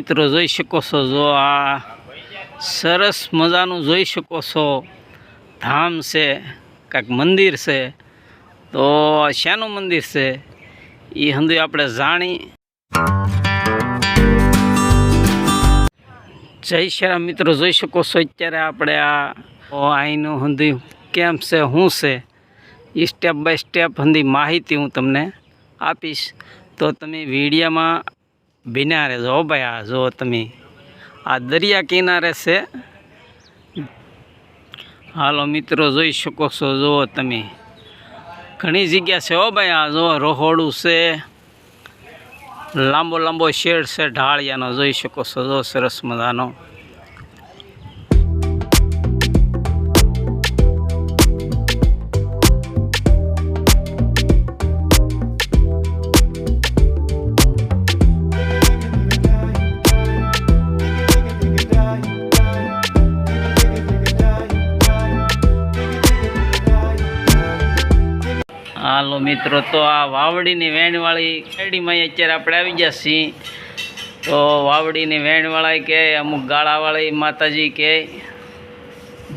મિત્રો જોઈ શકો છો, જો આ સરસ મજાનું જોઈ શકો છો. ધામ છે કાંઈક મંદિર છે. તો શાનું મંદિર છે એ હંધુ આપણે જાણી. જય શ્રી મિત્રો, જોઈ શકો છો, અત્યારે આપણે આ અહીંનું હંધી કેમ છે, શું છે? એ સ્ટેપ બાય સ્ટેપ હંધી માહિતી હું તમને આપીશ. તો તમે વિડીયામાં બિના જો ભાઈ, આ જો તમે. આ દરિયા કિનારે છે. હાલો મિત્રો, જોઈ શકો છો, જુઓ તમે. ઘણી જગ્યા છે હો ભાઈ, આ જો રહોડું છે. લાંબો લાંબો શેડ છે, ઢાળિયાનો, જોઈ શકો છો, જો સરસ મજાનો. હાલો મિત્રો તો આ વાવડીની વેણવાળી ખેડીમાં અત્યારે આપણે આવી ગયા છીએ. તો વાવડીની વેણવાળા કે અમુક ગાળાવાળી માતાજી કે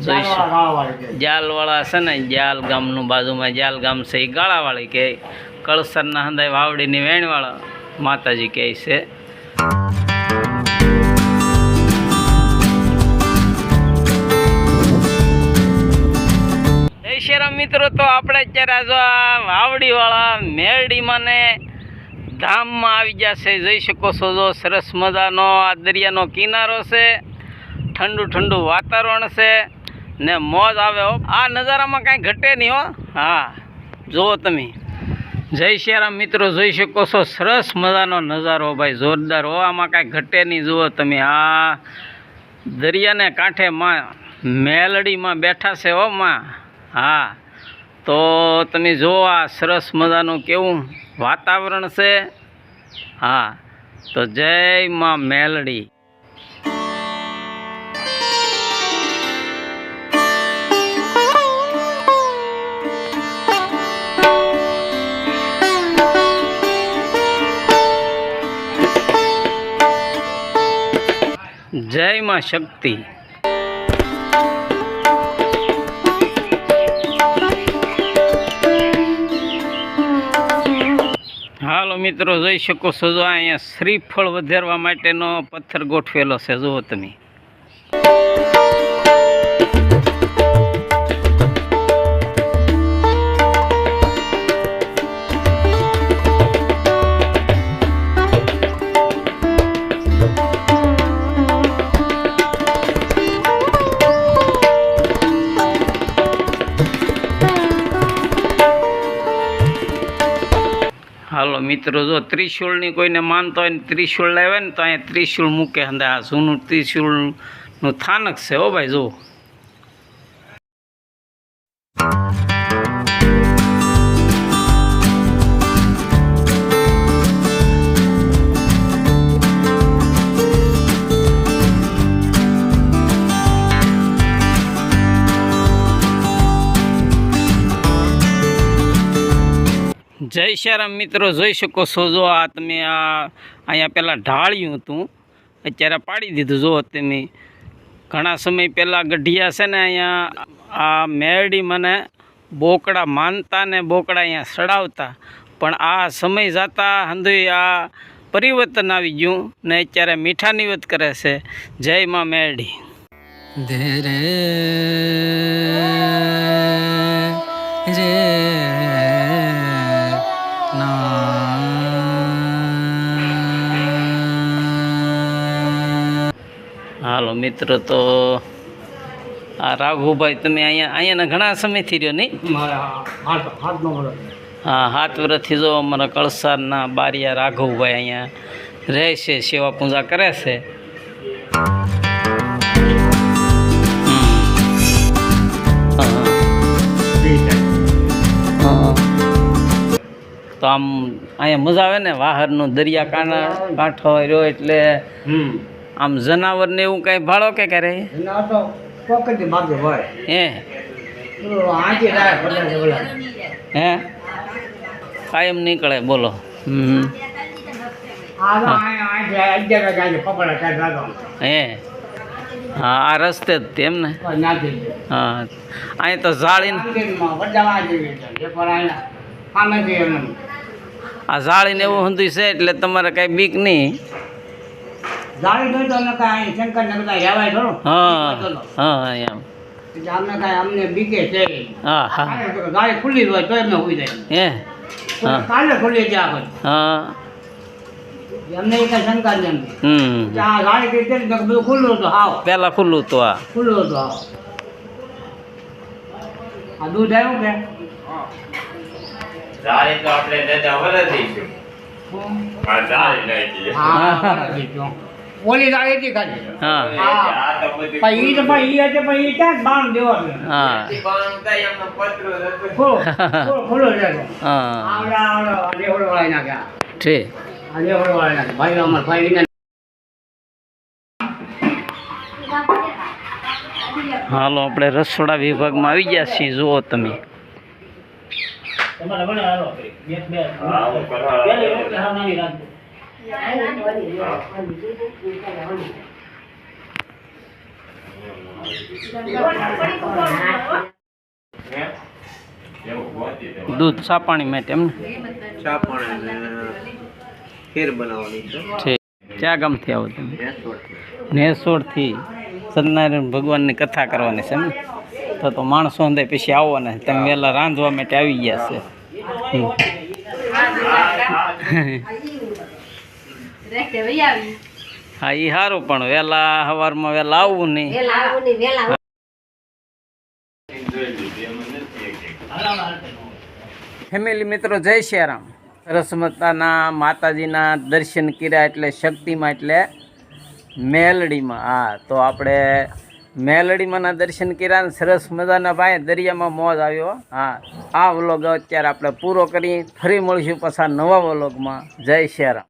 જોઈશું. જાલવાળા છે ને જાલ ગામનું બાજુમાં જાલ ગામ છે એ ગાળાવાળી કે. કળસરના હંદાય વાવડીની વેણવાળા માતાજી કહે છે. મિત્રો, તો આપણે અત્યારે આ જો આ વાવડીવાળા મેરડીમાં ને ધામમાં આવી ગયા છે. જઈ શકો છો જો સરસ મજાનો આ દરિયાનો કિનારો છે. ઠંડુ ઠંડુ વાતાવરણ છે ને મોજ આવે હો. આ નજારામાં કાંઈ ઘટે નહીં હો. હા, જુઓ તમે. જય શ્રી મિત્રો, જોઈ શકો છો સરસ મજાનો નજારો ભાઈ, જોરદાર હો. આમાં કાંઈ ઘટે નહીં, જુઓ તમે. આ દરિયાને કાંઠે માં મેલડીમાં બેઠા છે હો માં. હા. તો તમે જુઓ આ સરસ મજાનું કેવું વાતાવરણ છે. હા, તો જય માં મેલડી. જય માં શક્તિ. મિત્રો જોઈ શકો છો જો અહીંયા શ્રીફળ વધારવા માટેનો પથ્થર ગોઠવેલો છે જુઓ તમે. હાલો, મિત્રો, જો ત્રિશુળની કોઈને માનતો હોય ને ત્રિશુળ લાવે ને તો અહીંયા ત્રિશુળ મૂકે હંદા આ જૂનું ત્રિશુળનું થાનક છે હો ભાઈ જો જય શ્યારામ મિત્રો, જોઈ શકો છો, જો આ તમે આ અહીંયા પહેલાં ઢાળ્યું હતું, અત્યારે પાડી દીધું, જો તમે. ઘણા સમય પહેલાં ગઢિયા છે ને અહીંયા આ મેરડી મને બોકડા માનતા ને બોકડા અહીંયા સડાવતા. પણ આ સમય જતા હંધુય આ પરિવર્તન આવી ગયું ને અત્યારે મીઠાની વત કરે છે. જય માં મેરડી. ધીરે હાલો મિત્ર તો આ રાઘુભાઈ તમે અહીંયા અહીંયાના ઘણા સમયથી રહ્યો નહીં? હા હાથ વર્ષથી જો અમારા કળસારના બારિયા રાઘવભાઈ અહીંયા રહે છે સેવા પૂજા કરે છે. તો આમ અહીંયા મજા આવે ને વાહરનું દરિયા કાંઠા રહ્યો એટલે આમ જનાવરને એવું કાંઈ ભાડો કે કરે? હે? હે? કાયમ નીકળે બોલો. હમ. હે? હા આ રસ્તે જ તેમ ને? હા અહીં તો એમ આ જાળીને એવું હંધું છે એટલે તમારે કાંઈ બીક નહીં. જાળી જોઈ તો અમે કાંઈ શંકર ને બધા રહેવાય થોડું હા હા એમ. એટલે અમને કાંઈ અમને બીકે છે હા હા. ગાડી ખુલ્લી હોય તો એમને હોઈ જાય. હે? હા. કાલે ખુલ્લી ત્યાં આપણે હા. એમને એ કાંઈ શંકા જ હમ. ત્યાં ગાડી કઈ તો બધું ખુલ્લું હતું હાવ. પેલા ખુલ્લું તો આ ખુલ્લું હતું હાવ. આ દૂધ આવ્યું કે? તો આપણે દાદા છે આ નાખી હા છે. ઓલી ગાડી હતી ખાલી. હા. આ તો બધી ઈ તો પણ ઈ હતી પણ ઈ ક્યાં બાણ દેવાનું? હા. બાણ થાય એમનો પત્ર. ખોલો ખુલ્લો ખુલ્લો જ હતો. હા. આવડા આવડા રેવડો વાળી નાખ્યા. ઠીક આ રેવડો વાળી નાખ્યા. ભાઈ અમાર ભાઈ વિના હાલો આપણે રસોડા વિભાગમાં આવી ગયા છીએ. જુઓ તમે. તમારે ભલે હાલો. બે બે. હા, હું કરવા દૂધ સાપાણી માટે એમ ને ચા પાણી ખીર બનાવવાની છે. ક્યાં ગામથી આવો તમે? નેસોડથી. સત્યનારાયણ ભગવાનની કથા કરવાની છે એમ ને? તો તો માણસો અંદર પછી આવવાના. તમે વહેલા રાંધવા માટે આવી ગયા છે. હા એ સારું પણ વહેલા સવારમાં વહેલા આવવું નહીં. ફેમિલી મિત્રો જય શ્રીરામ સરસ્વતાના માતાજીના દર્શન કર્યા એટલે શક્તિમાં એટલે મેલડીમાં. હા તો આપણે મેલડીમાંના દર્શન કર્યા ને સરસ મજાના ભાઈ દરિયામાં મોજ આવ્યો. હા આ વ્લોગ અત્યારે આપણે પૂરો કરી ફરી મળીશું પાછા નવા વ્લોગમાં. જય શ્રીરામ